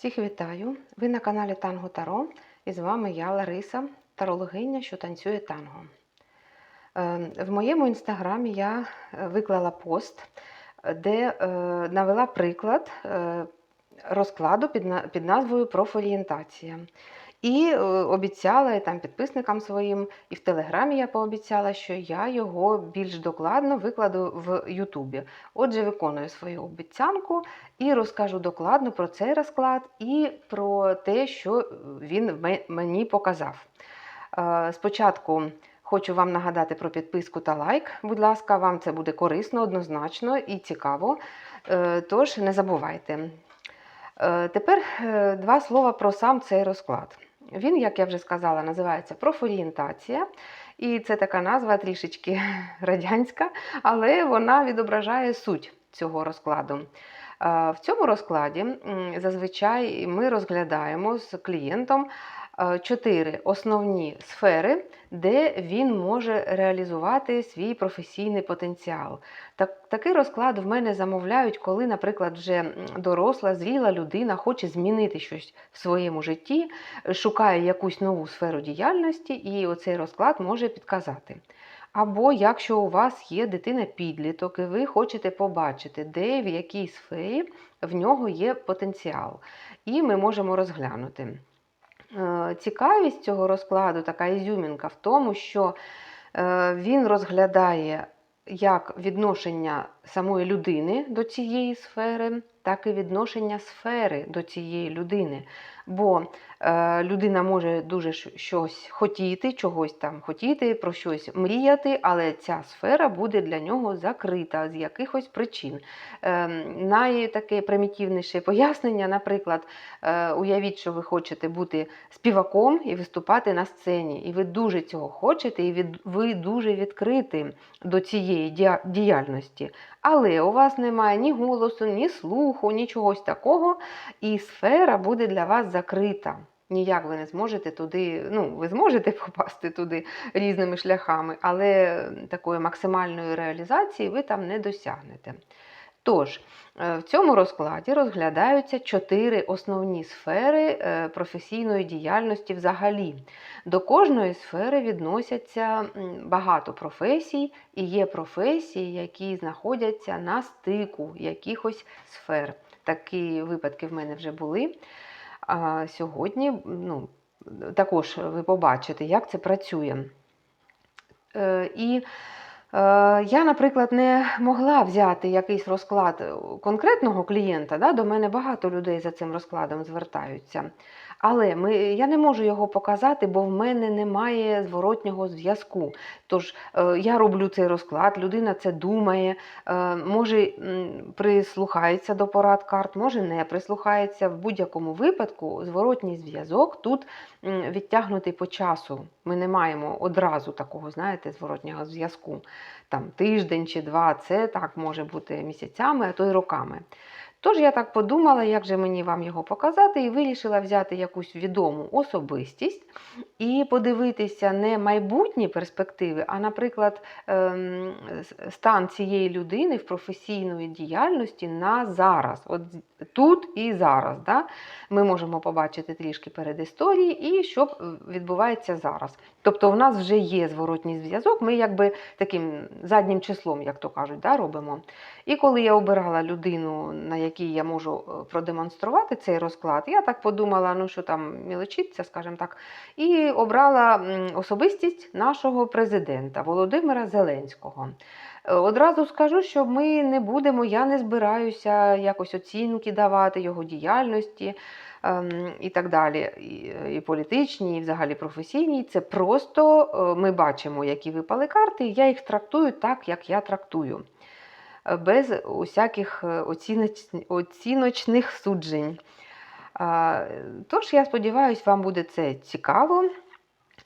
Всіх вітаю! Ви на каналі Танго Таро і з вами я, Лариса, тарологиня, що танцює танго. Е, В моєму інстаграмі я е, виклала пост, де е, навела приклад е, розкладу під назвою профорієнтація. І е, обіцяла і там підписникам своїм, і в Телеграмі я пообіцяла, що я його більш докладно викладу в Ютубі. Отже, виконую свою обіцянку і розкажу докладно про цей розклад і про те, що він мені показав. Е, Спочатку хочу вам нагадати про підписку та лайк. Будь ласка, вам це буде корисно, однозначно і цікаво. Е, Тож не забувайте. Тепер два слова про сам цей розклад. Він, як я вже сказала, називається профорієнтація, і це така назва трішечки радянська, але вона відображає суть цього розкладу. В цьому розкладі зазвичай ми розглядаємо з клієнтом чотири основні сфери, де він може реалізувати свій професійний потенціал. Так, такий розклад в мене замовляють, коли, наприклад, вже доросла, зріла людина хоче змінити щось в своєму житті, шукає якусь нову сферу діяльності, і оцей розклад може підказати. Або якщо у вас є дитина-підліток, і ви хочете побачити, де в якій сфері в нього є потенціал, і ми можемо розглянути. Е, Цікавість цього розкладу, така ізюмінка в тому, що е, він розглядає як відношення самої людини до цієї сфери, так і відношення сфери до цієї людини. Бо людина може дуже щось хотіти, чогось там хотіти, про щось мріяти, але ця сфера буде для нього закрита з якихось причин. Е, найтаке примітивніше пояснення, наприклад, е, уявіть, що ви хочете бути співаком і виступати на сцені, і ви дуже цього хочете, і ви дуже відкриті до цієї діяльності. Але у вас немає ні голосу, ні слуху, ні чогось такого, і сфера буде для вас закрита. Ніяк ви не зможете туди, ну, ви зможете попасти туди різними шляхами, але такої максимальної реалізації ви там не досягнете. Тож, е, в цьому розкладі розглядаються чотири основні сфери е, професійної діяльності взагалі. До кожної сфери відносяться багато професій, і є професії, які знаходяться на стику якихось сфер. Такі випадки в мене вже були. А сьогодні ну, також ви побачите, як це працює. Е, І е, я, наприклад, не могла взяти якийсь розклад конкретного клієнта. Да? До мене багато людей за цим розкладом звертаються. Але ми, я не можу його показати, бо в мене немає зворотнього зв'язку. Тож е, я роблю цей розклад, людина це думає, е, може прислухається до порад карт, може не прислухається. В будь-якому випадку зворотній зв'язок тут відтягнутий по часу. Ми не маємо одразу такого, знаєте, зворотнього зв'язку. Там тиждень чи два, це так може бути місяцями, а то й роками. Тож я так подумала, як же мені вам його показати, і вирішила взяти якусь відому особистість і подивитися не майбутні перспективи, а, наприклад, ем, стан цієї людини в професійної діяльності на зараз, от тут і зараз. Да? Ми можемо побачити трішки перед історії і що е, відбувається зараз. Тобто, в нас вже є зворотній зв'язок, ми якби таким заднім числом, як то кажуть, да, робимо. І коли я обирала людину, на якій я можу е, продемонструвати цей розклад, я так подумала, ну що там мілочиться, скажімо так, і обрала особистість нашого президента Володимира Зеленського. Е, Одразу скажу, що ми не будемо, я не збираюся якось оцінки давати його діяльності ем, і так далі, і, і політичні, і взагалі професійні. Це просто е, ми бачимо, які випали карти, і я їх трактую так, як я трактую е, без усяких е, оціноч- оціночних суджень. Тож, я сподіваюся, вам буде це цікаво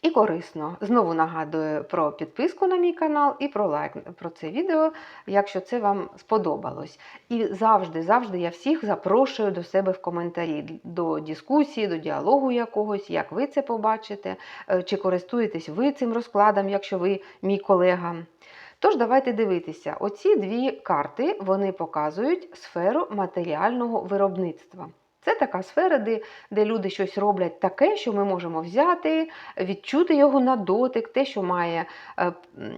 і корисно. Знову нагадую про підписку на мій канал і про лайк про це відео, якщо це вам сподобалось. І завжди, завжди я всіх запрошую до себе в коментарі, до дискусії, до діалогу якогось, як ви це побачите, е, чи користуєтесь ви цим розкладом, якщо ви мій колега. Тож давайте дивитися. Оці дві карти вони показують сферу матеріального виробництва. Це така сфера, де, де люди щось роблять таке, що ми можемо взяти, відчути його на дотик, те, що має, е,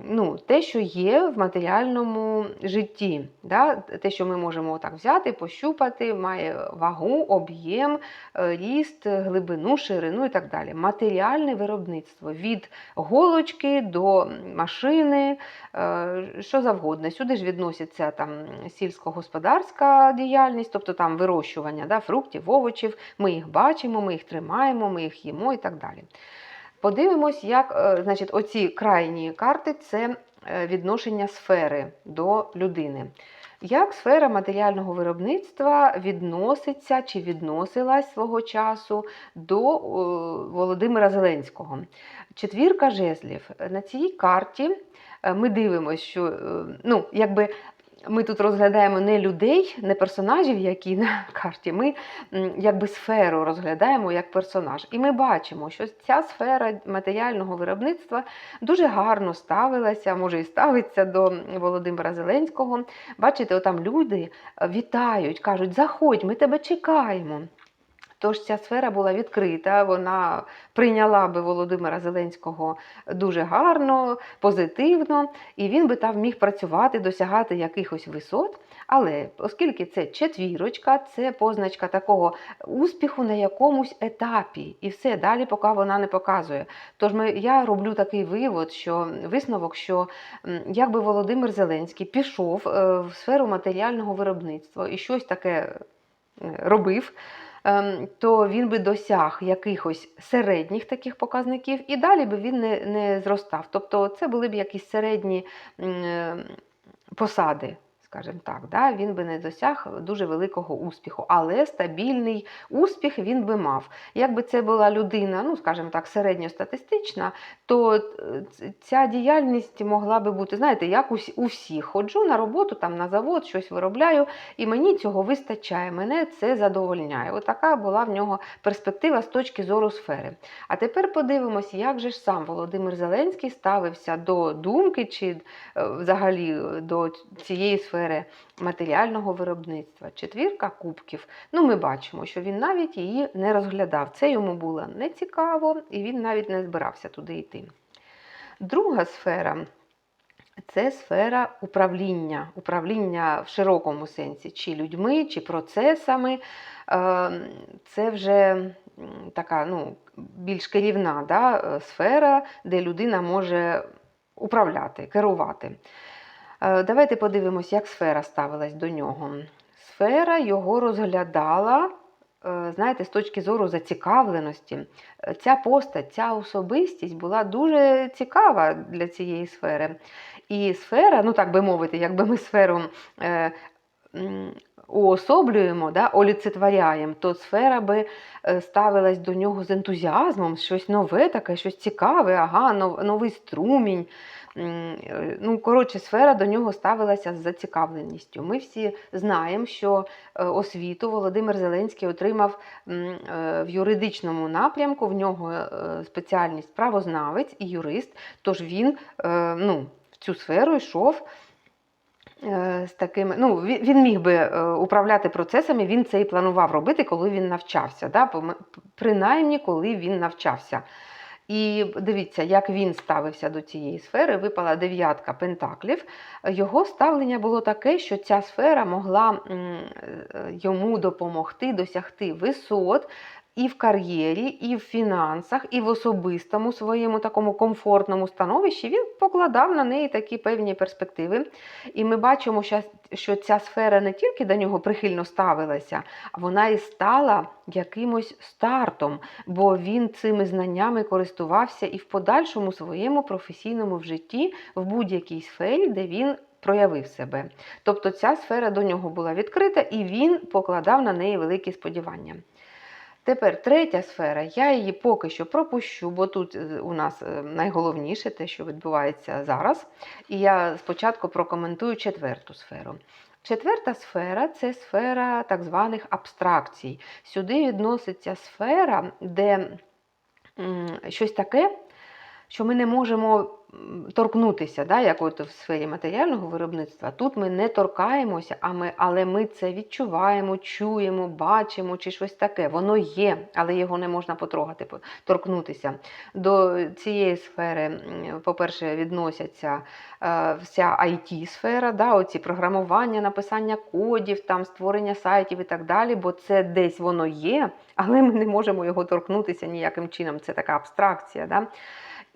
ну, те, що є в матеріальному житті. Да? Те, що ми можемо так взяти, пощупати, має вагу, об'єм, е, ріст, глибину, ширину і так далі. Матеріальне виробництво від голочки до машини, е, що завгодно. Сюди ж відноситься там сільськогосподарська діяльність, тобто там вирощування да, фруктів, овочів. Ми їх бачимо, ми їх тримаємо, ми їх їмо і так далі. Подивимось, як е, значить, оці крайні карти це е, відношення сфери до людини. Як сфера матеріального виробництва відноситься чи відносилась свого часу до е, Володимира Зеленського? Четвірка жезлів. На цій карті ми дивимося, що ну, якби ми тут розглядаємо не людей, не персонажів, які на карті, ми якби сферу розглядаємо як персонаж. І ми бачимо, що ця сфера матеріального виробництва дуже гарно ставилася, може і ставиться до Володимира Зеленського. Бачите, отам люди е, вітають, кажуть, заходь, ми тебе чекаємо. Тож ця сфера була відкрита, вона прийняла би Володимира Зеленського дуже гарно, позитивно, і він би там міг працювати, досягати якихось висот. Але оскільки це четвірочка, це позначка такого успіху на якомусь етапі, і все далі, поки вона не показує. Тож ми, я роблю такий вивод, що висновок, що якби Володимир Зеленський пішов е, в сферу матеріального виробництва і щось таке е, робив. Ем, То він би досяг якихось середніх таких показників, і далі би він не, не зростав. Тобто це були б якісь середні е, посади, скажімо так. Да? Він би не досяг дуже великого успіху, але стабільний успіх він би мав. Якби це була людина, ну скажімо так, середньостатистична, то е, ця діяльність могла би бути, знаєте, як у, всіх. Ходжу на роботу, там на завод, щось виробляю, і мені цього вистачає, мене це задовольняє. Отака була в нього перспектива з точки зору сфери. А тепер подивимось, як же ж сам Володимир Зеленський ставився до думки чи е, взагалі до цієї сфери матеріального виробництва. Четвірка кубків. Ну, ми бачимо, що він навіть її не розглядав. Це йому було не цікаво, і він навіть не збирався туди йти. Друга сфера це сфера управління, управління в широкому сенсі, чи людьми, чи процесами. Е, Це вже така ну, більш керівна да, сфера, де людина може управляти, керувати. Е, Давайте подивимось, як сфера ставилась до нього. Сфера його розглядала, е, знаєте, з точки зору зацікавленості. Е, Ця постать, ця особистість була дуже цікава для цієї сфери. І сфера, ну так би мовити, якби ми сферу уособлюємо, да, олицетворяємо, то сфера би ставилась до нього з ентузіазмом, щось нове, таке, щось цікаве, ага, нов- новий струмінь. Е, Ну, коротше, сфера до нього ставилася з зацікавленістю. Ми всі знаємо, що е, освіту Володимир Зеленський отримав е, в юридичному напрямку. В нього спеціальність правознавець і юрист. Тож він ну, в цю сферу йшов. З такими, ну, він міг би управляти процесами, він це і планував робити, коли він навчався. Да? Принаймні, коли він навчався. І дивіться, як він ставився до цієї сфери. Випала дев'ятка пентаклів. Його ставлення було таке, що ця сфера могла е, йому допомогти досягти висот і в кар'єрі, і в фінансах, і в особистому своєму такому комфортному становищі. Він покладав на неї такі певні перспективи. І ми бачимо, що, ця сфера не тільки до нього прихильно ставилася, а вона і стала якимось стартом бо він цими знаннями користувався і в подальшому своєму професійному в житті в будь-якій сфері, де він проявив себе. Тобто ця сфера до нього була відкрита, і він покладав на неї великі сподівання. Тепер третя сфера, я її поки що пропущу, бо тут е, у нас е, найголовніше те, що відбувається зараз. І я спочатку прокоментую четверту сферу. Четверта сфера це сфера так званих абстракцій. Сюди відноситься сфера, де щось таке, що ми не можемо торкнутися, да, як от в сфері матеріального виробництва. Тут ми не торкаємося, а ми, але ми це відчуваємо, чуємо, бачимо чи щось таке. Воно є, але його не можна потрогати, торкнутися. До цієї сфери, по-перше, відносяться е, вся IT-сфера, да, оці програмування, написання кодів, там, створення сайтів і так далі, бо це десь воно є, але ми не можемо його торкнутися ніяким чином. Це така абстракція. Да?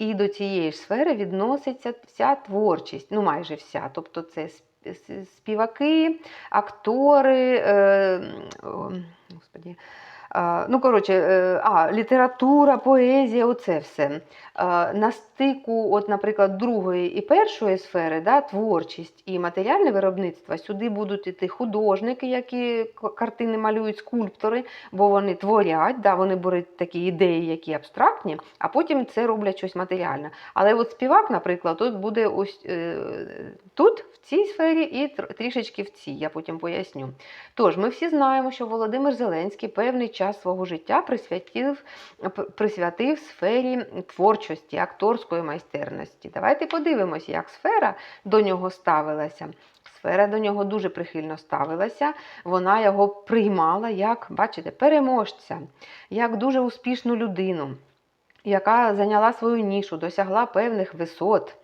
І до цієї ж сфери відноситься вся творчість, ну майже вся. Тобто це сп- співаки, актори, е, о, господі, ну, коротше, е, а, література, поезія, оце все. На стику, от, наприклад, другої і першої сфери, да, творчість і матеріальне виробництво, сюди будуть іти художники, які картини малюють, скульптори, бо вони творять, да, вони беруть такі ідеї, які абстрактні, а потім це роблять щось матеріальне. Але от співак, наприклад, тут буде ось е, тут, в цій сфері, і трішечки в цій, я потім поясню. Тож, ми всі знаємо, що Володимир Зеленський певний свого життя присвятив, присвятив сфері творчості, акторської майстерності. Давайте подивимося, як сфера до нього ставилася. Сфера до нього дуже прихильно ставилася. Вона його приймала як, бачите, переможця, як дуже успішну людину, яка зайняла свою нішу, досягла певних висот,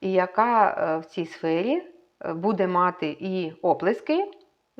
і яка е, в цій сфері е, буде мати і оплески,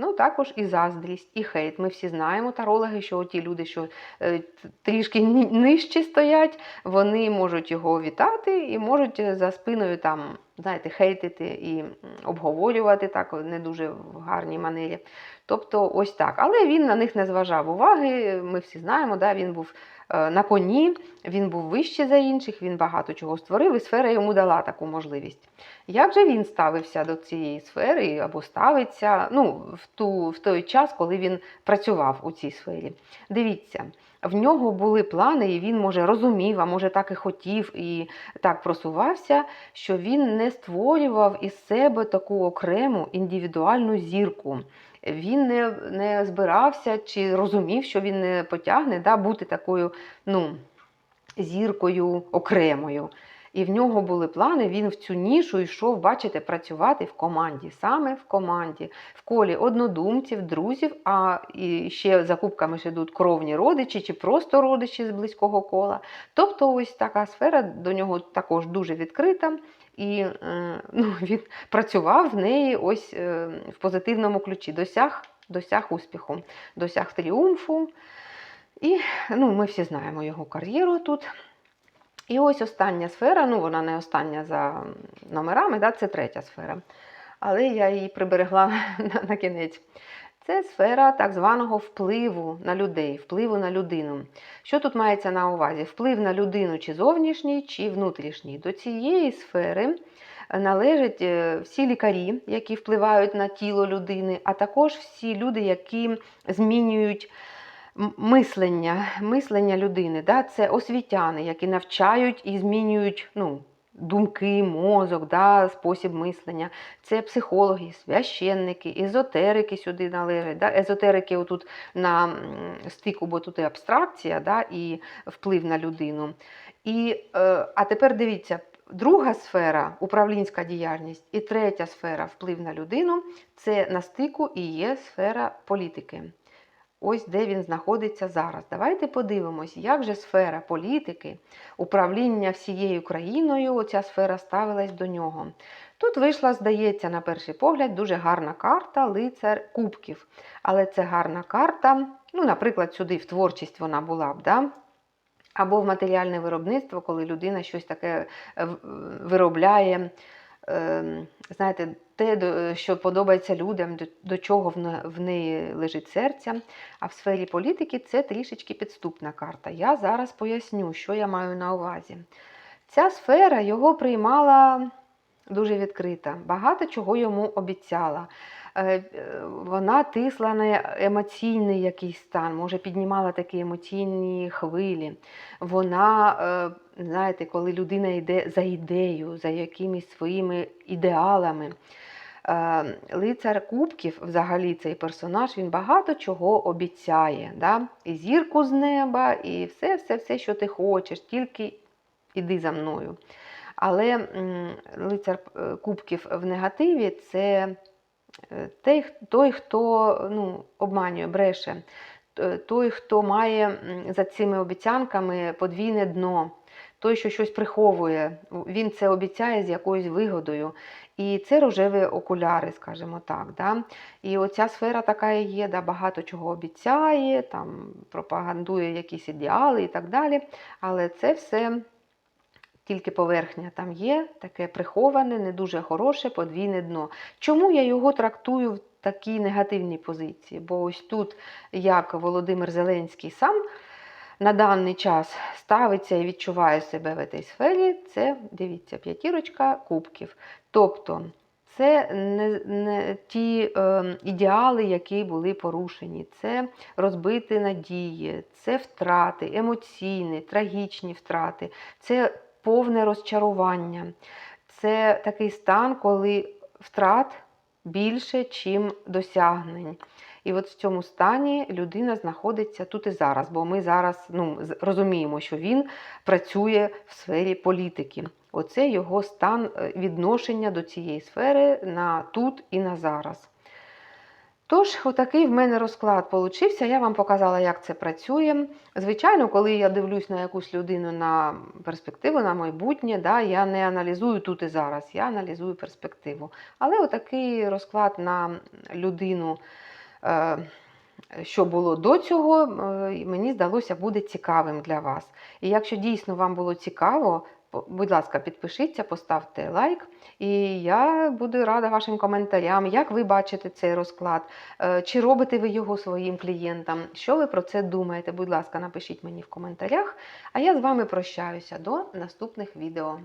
ну також і заздрість, і хейт. Ми всі знаємо тарологи, що ті люди, що е, трішки нижче стоять, вони можуть його вітати і можуть е, за спиною там, знаєте, хейтити і обговорювати так не дуже в гарній манері. Тобто ось так. Але він на них не зважав уваги. Ми всі знаємо, да, він був на коні, він був вище за інших, він багато чого створив, і сфера йому дала таку можливість. Як же він ставився до цієї сфери або ставиться ну, в, ту, в той час, коли він працював у цій сфері? Дивіться, в нього були плани, і він може розумів, а може так і хотів, і так просувався, що він не створював із себе таку окрему індивідуальну зірку. Він не, не збирався чи розумів, що він не потягне да, бути такою ну, зіркою окремою. І в нього були плани, він в цю нішу йшов, бачите, працювати в команді, саме в команді, в колі однодумців, друзів, а і ще за кубками ж йдуть кровні родичі чи просто родичі з близького кола. Тобто ось така сфера до нього також дуже відкрита, і е, ну, він працював в неї ось е, в позитивному ключі, досяг, досяг успіху, досяг тріумфу. І ну, ми всі знаємо його кар'єру тут. І ось остання сфера, ну вона не остання за номерами, да, це третя сфера. Але я її приберегла на, на кінець. Це сфера так званого впливу на людей, впливу на людину. Що тут мається на увазі? Вплив на людину чи зовнішній, чи внутрішній. До цієї сфери належать е, всі лікарі, які впливають на тіло людини, а також всі люди, які змінюють мислення, мислення людини. Да? Це освітяни, які навчають і змінюють ну, думки, мозок, да? спосіб мислення. Це психологи, священники, езотерики сюди належать. Да? Езотерики отут на стику, бо тут і абстракція, да? і вплив на людину. І, е, а тепер дивіться. Друга сфера управлінська діяльність, і третя сфера вплив на людину це на стику і є сфера політики. Ось де він знаходиться зараз. Давайте подивимось, як же сфера політики, управління всією країною, оця сфера ставилась до нього. Тут вийшла, здається, на перший погляд, дуже гарна карта лицар кубків. Але це гарна карта, ну, наприклад, сюди в творчість вона була б. Да? Або в матеріальне виробництво, коли людина щось таке е, виробляє, е, знаєте, те, що подобається людям, до, чого в, неї лежить серця. А в сфері політики це трішечки підступна карта. Я зараз поясню, що я маю на увазі. Ця сфера його приймала дуже відкрита, багато чого йому обіцяла. Е, е, Вона тисла на емоційний якийсь стан, може піднімала такі емоційні хвилі. Вона, е, знаєте, коли людина йде за ідеєю, за якимись своїми ідеалами. Е, Лицар Кубків, взагалі, цей персонаж, він багато чого обіцяє. Да? І зірку з неба, і все, все, все, що ти хочеш, тільки іди за мною. Але лицар е, кубків в негативі це е, той хто ну, обманює, бреше, той, хто має за цими обіцянками подвійне дно, той, що щось приховує, він це обіцяє з якоюсь вигодою. І це рожеві окуляри, скажімо так. Да? І оця сфера така і є, да, багато чого обіцяє, там, пропагандує якісь ідеали і так далі. Але це все тільки поверхня. Там є таке приховане, не дуже хороше подвійне дно. Чому я його трактую в такій негативній позиції? Бо ось тут, як Володимир Зеленський сам на даний час ставиться і відчуває себе в цій сфері, це, дивіться, п'ятірочка кубків. Тобто це не, не ті е, ідеали, які були порушені, це розбиті надії, це втрати, емоційні, трагічні втрати, це повне розчарування. Це такий стан, коли втрат більше, чим досягнень. І от в цьому стані людина знаходиться тут і зараз, бо ми зараз ну, розуміємо, що він працює в сфері політики. Оце його стан е, відношення до цієї сфери на тут і на зараз. Тож, отакий в мене розклад получився. Я вам показала, як це працює. Звичайно, коли я дивлюсь на якусь людину на перспективу, на майбутнє, да, я не аналізую тут і зараз, я аналізую перспективу. Але отакий розклад на людину, що було до цього, е, мені здалося, буде цікавим для вас. І якщо дійсно вам було цікаво, будь ласка, підпишіться, поставте лайк. І я буду рада вашим коментарям, як ви бачите цей розклад, Е, чи робите ви його своїм клієнтам, що ви про це думаєте? Будь ласка, напишіть мені в коментарях. А я з вами прощаюся до наступних відео.